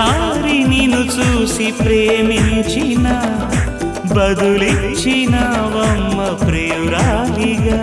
ఒకసారి నిన్ను చూసి ప్రేమించిన బదులిచ్చిన వమ్మ ప్రియురాలిగా.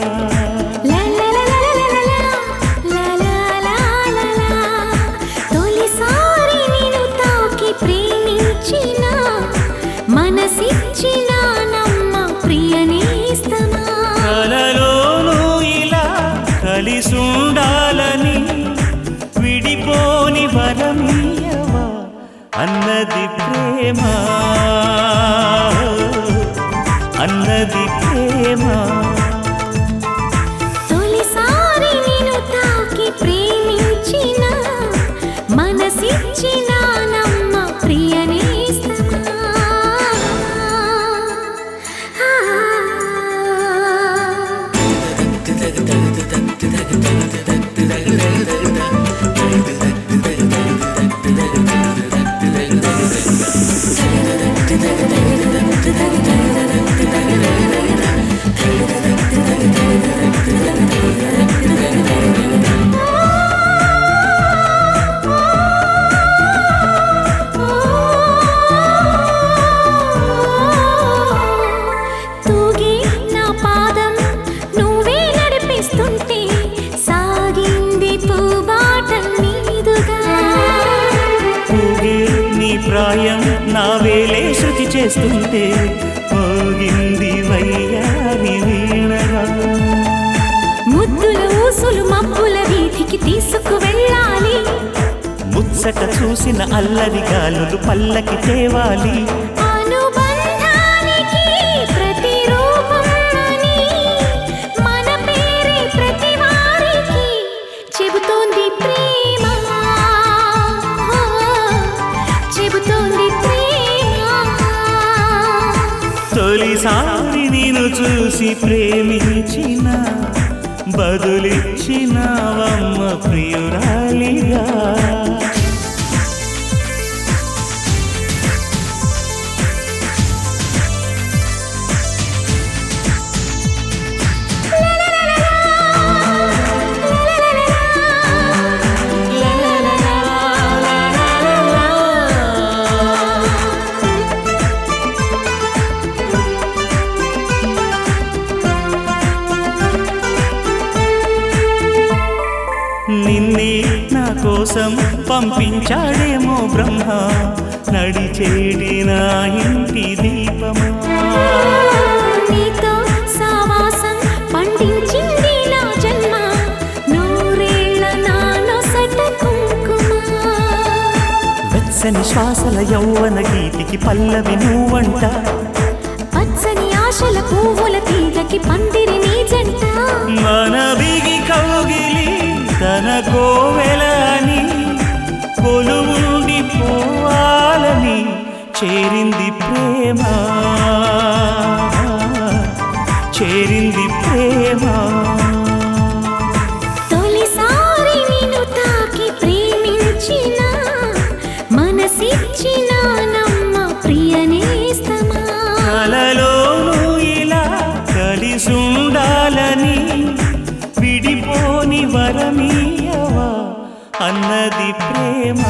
রে মা ప్రాయం నా వేలే శృతి చేస్తుంటే మోగింది వయ్యారి వీణగా. ముద్దుల ఊసులు మబ్బుల వీధికి తీసుకు వెళ్ళాలి. ముచ్చట చూసిన అల్లరి గాలులు పల్లకి తేవాలి. తొలిసారి నేను చూసి ప్రేమించిన బదులిచ్చినావమ్మ ప్రియురాలిగా. కోసం పంపించాడేమో బ్రహ్మ. నడిచేడి నా ఇంటి దీపమా. నీతో సావాసం పండించింది నా జన్మ. నూరేళ్ళ నా నొసట కుంకుమ. వెచ్చని శ్వాసల యౌవన గీతికి పల్లవి నువ్వంట. పచ్చని ఆశల పువ్వుల తీగకి పందిరి నీ జంట. మన బిగి కౌగిలి తన కోవెలని చేరింది ప్రేమ. చేరింది ప్రేమ. తొలిసారి నిన్ను తాకి ప్రేమించిన మనసిచ్చిన నమ్మ ప్రియనేస్తమా? కలలోనూ ఇలా కలిసుండాలని విడిపోని వరమీయవా? అన్నది ప్రేమ.